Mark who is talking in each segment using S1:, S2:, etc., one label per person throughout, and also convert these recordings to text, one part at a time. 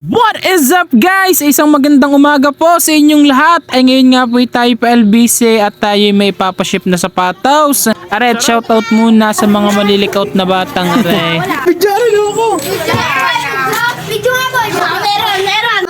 S1: What is up guys? Isang magandang umaga po sa inyong lahat. Ay ngayon nga po tayo pa LBC at tayo may papaship na sapatos. Are, shoutout muna sa mga malilikout na batang are.
S2: Bigyan niyo ako!
S3: Video nga boy! Meron, meron!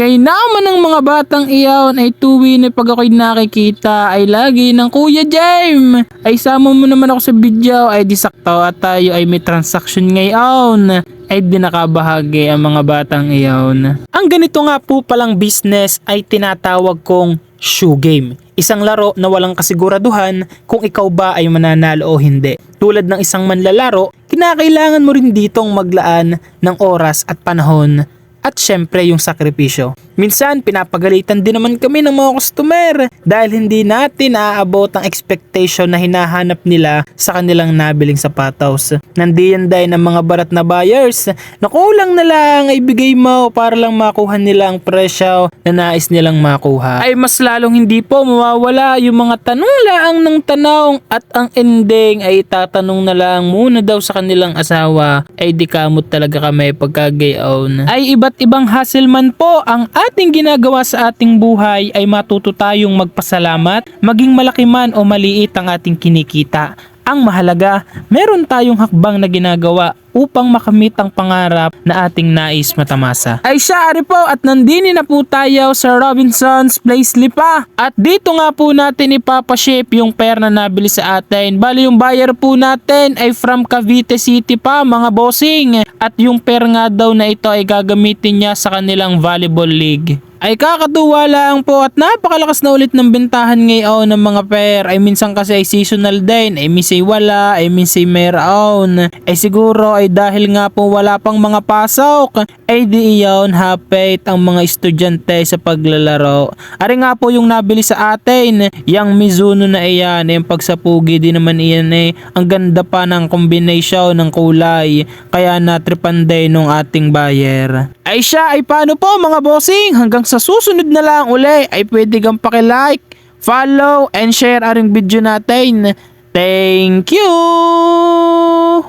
S1: Kay naman ng mga batang iyaw ay tuwi na pag ako'y nakikita ay lagi ng Kuya Jem. Ay sama mo naman ako sa video ay disakto at tayo ay may transaction ngayon. Ay di nakabahagi ang mga batang iyaw. Ang ganito nga po palang business ay tinatawag kong shoe game. Isang laro na walang kasiguraduhan kung ikaw ba ay mananalo o hindi. Tulad ng isang manlalaro, kinakailangan mo rin ditong maglaan ng oras at panahon at syempre yung sakripisyo. Minsan pinapagalitan din naman kami ng mga customer dahil hindi natin naaabot ang expectation na hinahanap nila sa kanilang nabiling sapatos. Nandiyan din ang mga barat na buyers na kulang na lang ay bigay mo para lang makuha nila ang presyo na nais nilang makuha. Ay mas lalong hindi po mawawala yung mga tanong laang ng tanong at ang ending ay tatanong na lang muna daw sa kanilang asawa ay di kamot talaga kami pagkagayon. Ay iba't ibang hassle man po ang ating ginagawa sa ating buhay ay matuto tayong magpasalamat maging malaki man o maliit ang ating kinikita. Ang mahalaga, meron tayong hakbang na ginagawa upang makamit ang pangarap na ating nais matamasa. Ay siya, ari po, at nandini na po tayo sa Robinson's Place Lipa. At dito nga po natin ipapaship yung pair na nabili sa atin. Bali yung buyer po natin ay from Cavite City pa, mga bossing. At yung pair nga daw na ito ay gagamitin niya sa kanilang volleyball league ay kakatuwa lang po at napakalakas na ulit ng bentahan ngayon ng mga pair. Ay minsan kasi ay seasonal din. Ay minsan wala. Ay minsan mayroon. Ay siguro ay dahil nga po wala pang mga pasok ay di iyon hapit ang mga estudyante sa paglalaro. Ari nga po yung nabili sa atin yung Mizuno na iyan. Yung pagsapugi din naman iyan eh. Ang ganda pa ng combination ng kulay. Kaya natripan din nung ating buyer. Ay siya ay paano po mga bossing? Hanggang sa susunod na lang uli ay pwede kang pakilike, follow, and share aring video natin. Thank you!